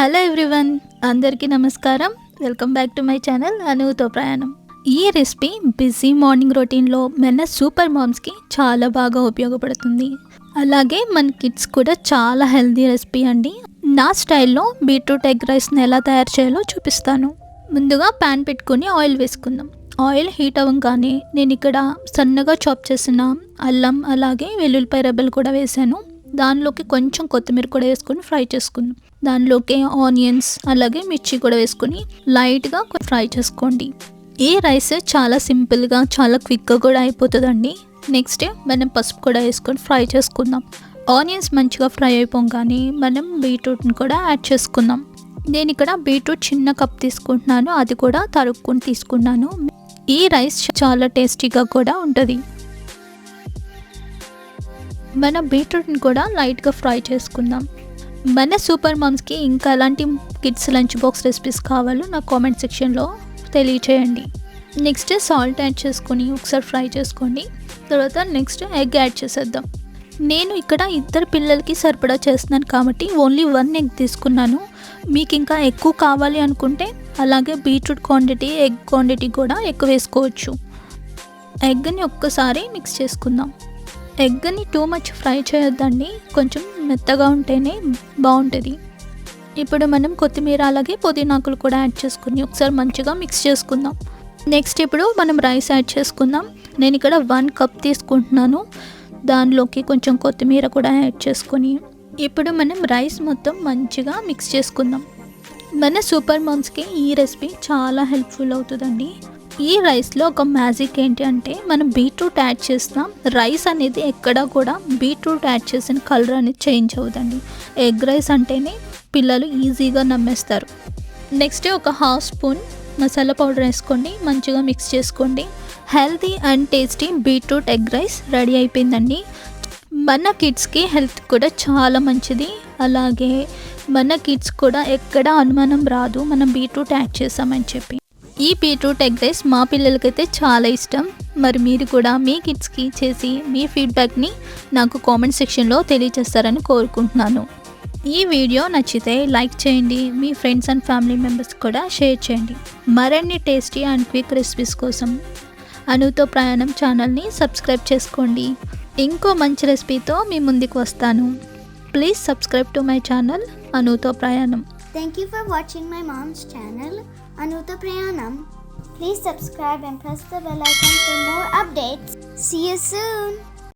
Hello everyone అందరికీ నమస్కారం. Welcome back to my channel అనువుతో ప్రయాణం. ఈ రెసిపీ బిజీ మార్నింగ్ రొటీన్లో మన సూపర్ మామ్స్కి చాలా బాగా ఉపయోగపడుతుంది. అలాగే మన కిడ్స్ కూడా చాలా హెల్దీ రెసిపీ అండి. నా స్టైల్లో బీట్రూట్ ఎగ్ రైస్ని ఎలా తయారు చేయాలో చూపిస్తాను. ముందుగా ప్యాన్ పెట్టుకొని ఆయిల్ వేసుకుందాం. ఆయిల్ హీట్ అవ్వగానే నేను ఇక్కడ సన్నగా చాప్ చేసిన అల్లం అలాగే వెల్లుల్లిపాయ రెబ్బలు కూడా వేసాను. దానిలోకి కొంచెం కొత్తిమీర కూడా వేసుకొని ఫ్రై చేసుకుందాం. దానిలోకి ఆనియన్స్ అలాగే మిర్చి కూడా వేసుకొని లైట్గా ఫ్రై చేసుకోండి. ఈ రైస్ చాలా సింపుల్గా చాలా క్విక్గా కూడా అయిపోతుందండి. నెక్స్ట్ మనం పసుపు కూడా వేసుకొని ఫ్రై చేసుకుందాం. ఆనియన్స్ మంచిగా ఫ్రై అయిపోగానే మనం బీట్రూట్ని కూడా యాడ్ చేసుకుందాం. నేను ఇక్కడ బీట్రూట్ చిన్న కప్ తీసుకుంటున్నాను అది కూడా తరుక్కుని తీసుకున్నాను. ఈ రైస్ చాలా టేస్టీగా కూడా ఉంటుంది. మన బీట్రూట్ని కూడా లైట్గా ఫ్రై చేసుకుందాం. మన సూపర్ మమ్స్కి ఇంకా ఎలాంటి కిడ్స్ లంచ్ బాక్స్ రెసిపీస్ కావాలో నా కామెంట్ సెక్షన్లో తెలియచేయండి. నెక్స్ట్ సాల్ట్ యాడ్ చేసుకొని ఒకసారి ఫ్రై చేసుకోండి. తర్వాత నెక్స్ట్ ఎగ్ యాడ్ చేసేద్దాం. నేను ఇక్కడ ఇద్దరు పిల్లలకి సరిపడా చేస్తున్నాను కాబట్టి ఓన్లీ వన్ ఎగ్ తీసుకున్నాను. మీకు ఇంకా ఎక్కువ కావాలి అనుకుంటే అలాగే బీట్రూట్ క్వాంటిటీ ఎగ్ క్వాంటిటీ కూడా ఎక్కువ వేసుకోవచ్చు. ఎగ్ని ఒక్కసారి మిక్స్ చేసుకుందాం. ఎగ్ని టూ మచ్ ఫ్రై చేయొద్దండి. కొంచెం మెత్తగా ఉంటేనే బాగుంటుంది ఇప్పుడు మనం కొత్తిమీర అలాగే పుదీనాకులు కూడా యాడ్ చేసుకుని ఒకసారి మంచిగా మిక్స్ చేసుకుందాం. నెక్స్ట్ ఇప్పుడు మనం రైస్ యాడ్ చేసుకుందాం. నేను ఇక్కడ వన్ కప్ తీసుకుంటున్నాను. దానిలోకి కొంచెం కొత్తిమీర కూడా యాడ్ చేసుకొని ఇప్పుడు మనం రైస్ మొత్తం మంచిగా మిక్స్ చేసుకుందాం. మన సూపర్ మామ్స్కి ఈ రెసిపీ చాలా హెల్ప్ఫుల్ అవుతుందండి. ఈ రైస్లో ఒక మ్యాజిక్ ఏంటి అంటే మనం బీట్రూట్ యాడ్ చేస్తాం రైస్ అనేది ఎక్కడా కూడా బీట్రూట్ యాడ్ చేసిన కలర్ అనేది చేంజ్ అవుతుంది ఎగ్ రైస్ అంటేనే పిల్లలు ఈజీగా నమ్మేస్తారు. నెక్స్ట్ ఒక హాఫ్ స్పూన్ మసాలా పౌడర్ వేసుకోండి మంచిగా మిక్స్ చేసుకోండి. Healthy and tasty beetroot egg rice ready అయిపోయిందండి. మన కిడ్స్కి హెల్త్ కూడా చాలా మంచిది. అలాగే మన కిడ్స్ కూడా ఎక్కడ అనుమానం రాదు. మనం బీట్రూట్ యాడ్ చేసామని చెప్పి. ఈ బీట్రూట్ ఎగ్ రైస్ మా పిల్లలకైతే చాలా ఇష్టం. మరి మీరు కూడా మీ కిడ్స్కి చేసి మీ ఫీడ్బ్యాక్ని నాకు కామెంట్ సెక్షన్లో తెలియజేస్తారని కోరుకుంటున్నాను. ఈ వీడియో నచ్చితే లైక్ చేయండి మీ ఫ్రెండ్స్ అండ్ ఫ్యామిలీ మెంబర్స్ కూడా షేర్ చేయండి. మరిన్ని టేస్టీ అండ్ క్విక్ రెసిపీస్ కోసం అనుతో ప్రయాణం ఛానల్ని సబ్స్క్రైబ్ చేసుకోండి. ఇంకో మంచి రెసిపీతో మీ ముందుకు వస్తాను. Please subscribe to my channel అనుతో ప్రయాణం. Thank you for watching my mom's channel, Anuta Prayanam. Please subscribe and press the bell icon for more updates. See you soon!